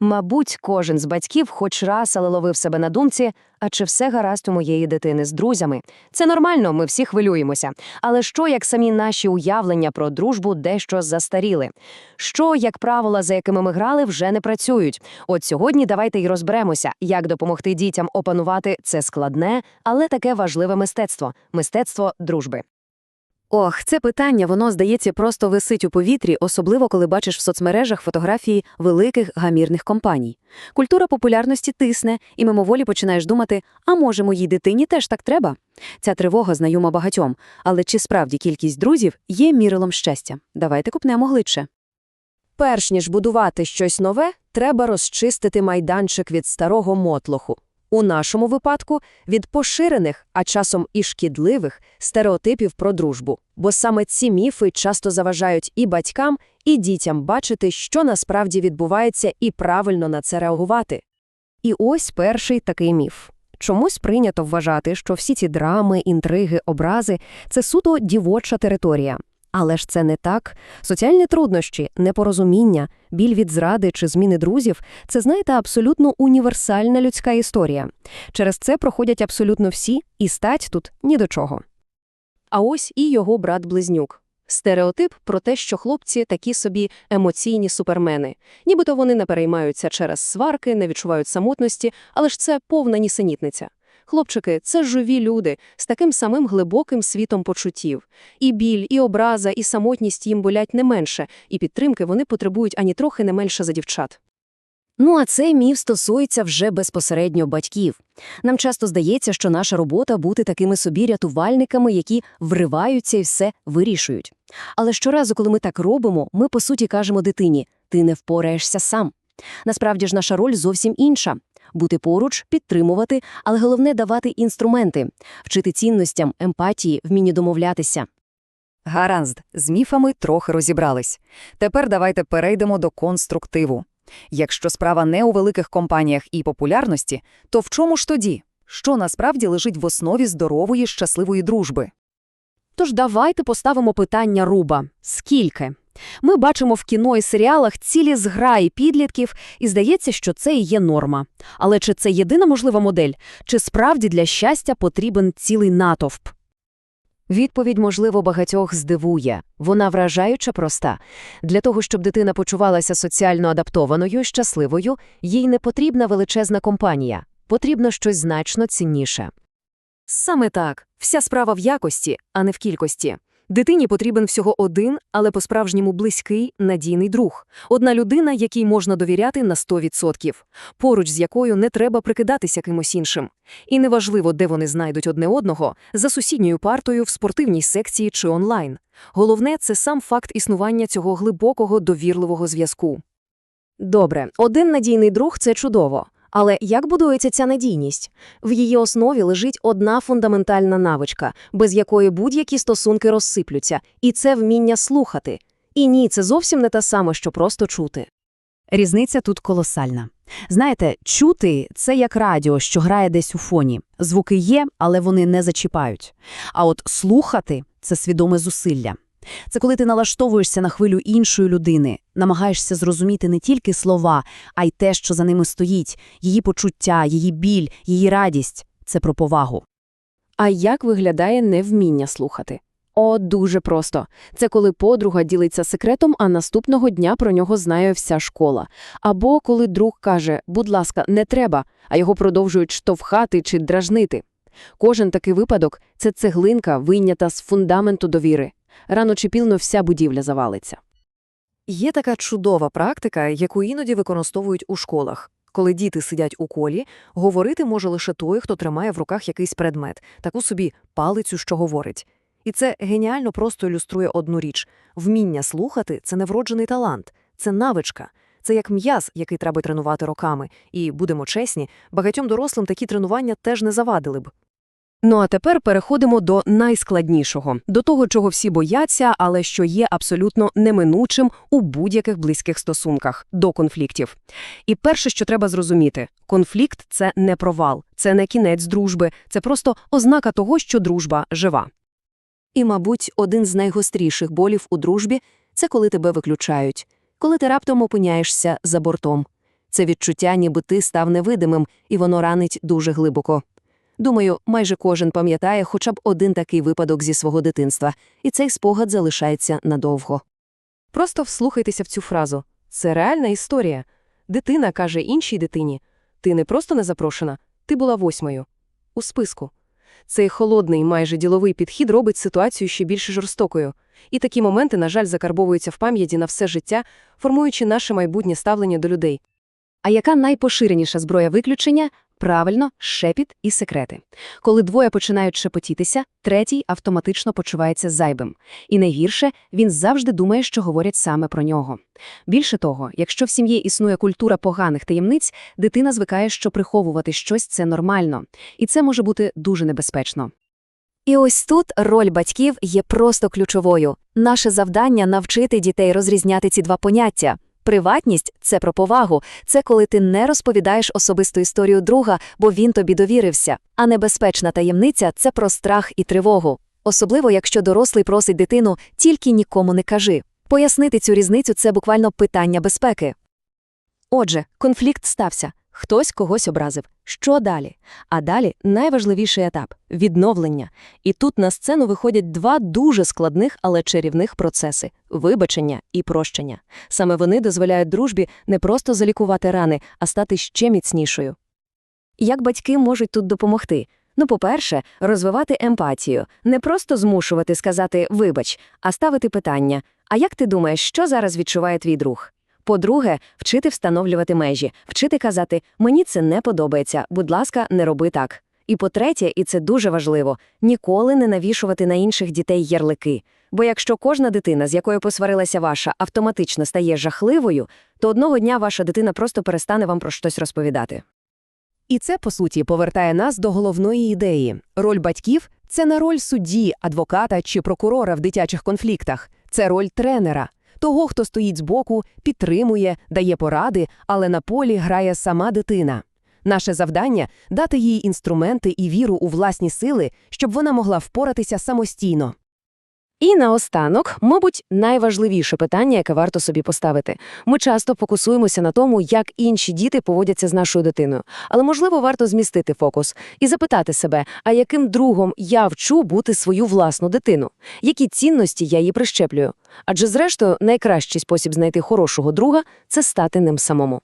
Мабуть, кожен з батьків хоч раз, але ловив себе на думці, а чи все гаразд у моєї дитини з друзями. Це нормально, ми всі хвилюємося. Але що, як самі наші уявлення про дружбу дещо застаріли? Що, як правила, за якими ми грали, вже не працюють? От сьогодні давайте й розберемося, як допомогти дітям опанувати це складне, але таке важливе мистецтво мистецтво дружби. Ох, це питання, воно, здається, просто висить у повітрі, особливо коли бачиш в соцмережах фотографії великих гамірних компаній. Культура популярності тисне, і мимоволі починаєш думати, а може, моїй дитині теж так треба? Ця тривога знайома багатьом, але чи справді кількість друзів є мірилом щастя? Давайте купнемо глибше. Перш ніж будувати щось нове, треба розчистити майданчик від старого мотлоху. У нашому випадку від поширених, а часом і шкідливих стереотипів про дружбу. Бо саме ці міфи часто заважають і батькам, і дітям бачити, що насправді відбувається, і правильно на це реагувати. І ось перший такий міф. Чомусь прийнято вважати, що всі ці драми, інтриги, образи це суто дівоча територія. Але ж це не так. Соціальні труднощі, непорозуміння, біль від зради чи зміни друзів це, знаєте, абсолютно універсальна людська історія. Через це проходять абсолютно всі, і стать тут ні до чого. А ось і його брат-близнюк. Стереотип про те, що хлопці такі собі емоційні супермени. Нібито вони не переймаються через сварки, не відчувають самотності, але ж це повна нісенітниця. Хлопчики – це живі люди з таким самим глибоким світом почуттів. І біль, і образа, і самотність їм болять не менше, і підтримки вони потребують ані трохи не менше за дівчат. Ну а цей міф стосується вже безпосередньо батьків. Нам часто здається, що наша робота бути такими собі рятувальниками, які вриваються і все вирішують. Але щоразу, коли ми так робимо, ми по суті кажемо дитині: ти не впораєшся сам. Насправді ж наша роль зовсім інша. Бути поруч, підтримувати, але головне давати інструменти, вчити цінностям, емпатії, вмінню домовлятися. Гаразд, з міфами трохи розібрались. Тепер давайте перейдемо до конструктиву. Якщо справа не у великих компаніях і популярності, то в чому ж тоді? Що насправді лежить в основі здорової, щасливої дружби? Тож давайте поставимо питання руба. Скільки? Ми бачимо в кіно і серіалах цілі зграї підлітків, і здається, що це і є норма. Але чи це єдина можлива модель? Чи справді для щастя потрібен цілий натовп? Відповідь, можливо, багатьох здивує. Вона вражаюча проста. Для того, щоб дитина почувалася соціально адаптованою, щасливою, їй не потрібна величезна компанія. Потрібно щось значно цінніше. Саме так. Вся справа в якості, а не в кількості. Дитині потрібен всього один, але по-справжньому близький, надійний друг. Одна людина, якій можна довіряти на 100%, поруч з якою не треба прикидатися кимось іншим. І неважливо, де вони знайдуть одне одного, за сусідньою партою в спортивній секції чи онлайн. Головне – це сам факт існування цього глибокого довірливого зв'язку. Добре, один надійний друг – це чудово. Але як будується ця надійність? В її основі лежить одна фундаментальна навичка, без якої будь-які стосунки розсиплються, і це вміння слухати. І ні, це зовсім не те саме, що просто чути. Різниця тут колосальна. Знаєте, чути – це як радіо, що грає десь у фоні. Звуки є, але вони не зачіпають. А от слухати – це свідоме зусилля. Це коли ти налаштовуєшся на хвилю іншої людини, намагаєшся зрозуміти не тільки слова, а й те, що за ними стоїть, її почуття, її біль, її радість – це про повагу. А як виглядає невміння слухати? О, дуже просто. Це коли подруга ділиться секретом, а наступного дня про нього знає вся школа. Або коли друг каже «будь ласка, не треба», а його продовжують штовхати чи дражнити. Кожен такий випадок – це цеглинка, вийнята з фундаменту довіри. Рано чи пізно вся будівля завалиться. Є така чудова практика, яку іноді використовують у школах. Коли діти сидять у колі, говорити може лише той, хто тримає в руках якийсь предмет, таку собі палицю, що говорить. І це геніально просто ілюструє одну річ. Вміння слухати – це не вроджений талант, це навичка. Це як м'яз, який треба тренувати роками. І, будемо чесні, багатьом дорослим такі тренування теж не завадили б. Ну а тепер переходимо до найскладнішого, до того, чого всі бояться, але що є абсолютно неминучим у будь-яких близьких стосунках до конфліктів. І перше, що треба зрозуміти, конфлікт це не провал, це не кінець дружби, це просто ознака того, що дружба жива. І, мабуть, один з найгостріших болів у дружбі – це коли тебе виключають, коли ти раптом опиняєшся за бортом. Це відчуття, ніби ти став невидимим, і воно ранить дуже глибоко. Думаю, майже кожен пам'ятає хоча б один такий випадок зі свого дитинства, і цей спогад залишається надовго. Просто вслухайтеся в цю фразу. Це реальна історія. Дитина каже іншій дитині: ти не просто не запрошена, ти була восьмою. У списку. Цей холодний, майже діловий підхід робить ситуацію ще більш жорстокою. І такі моменти, на жаль, закарбовуються в пам'яті на все життя, формуючи наше майбутнє ставлення до людей. А яка найпоширеніша зброя виключення? Правильно, шепіт і секрети. Коли двоє починають шепотітися, третій автоматично почувається зайбим. І найгірше, він завжди думає, що говорять саме про нього. Більше того, якщо в сім'ї існує культура поганих таємниць, дитина звикає, що приховувати щось – це нормально. І це може бути дуже небезпечно. І ось тут роль батьків є просто ключовою. Наше завдання навчити дітей розрізняти ці два поняття. Приватність це про повагу, це коли ти не розповідаєш особисту історію друга, бо він тобі довірився. А небезпечна таємниця це про страх і тривогу. Особливо, якщо дорослий просить дитину тільки нікому не кажи. Пояснити цю різницю це буквально питання безпеки. Отже, конфлікт стався. Хтось когось образив. Що далі? А далі найважливіший етап – відновлення. І тут на сцену виходять два дуже складних, але чарівних процеси – вибачення і прощення. Саме вони дозволяють дружбі не просто залікувати рани, а стати ще міцнішою. Як батьки можуть тут допомогти? Ну, по-перше, розвивати емпатію, не просто змушувати сказати «вибач», а ставити питання «А як ти думаєш, що зараз відчуває твій друг?» По-друге, вчити встановлювати межі, вчити казати «мені це не подобається, будь ласка, не роби так». І по-третє, і це дуже важливо, ніколи не навішувати на інших дітей ярлики. Бо якщо кожна дитина, з якою посварилася ваша, автоматично стає жахливою, то одного дня ваша дитина просто перестане вам про щось розповідати. І це, по суті, повертає нас до головної ідеї. Роль батьків – це не роль судді, адвоката чи прокурора в дитячих конфліктах. Це роль тренера. Того, хто стоїть збоку, підтримує, дає поради, але на полі грає сама дитина. Наше завдання – дати їй інструменти і віру у власні сили, щоб вона могла впоратися самостійно. І наостанок, мабуть, найважливіше питання, яке варто собі поставити. Ми часто фокусуємося на тому, як інші діти поводяться з нашою дитиною. Але, можливо, варто змістити фокус і запитати себе, а яким другом я вчу бути свою власну дитину? Які цінності я їй прищеплюю? Адже, зрештою, найкращий спосіб знайти хорошого друга – це стати ним самому.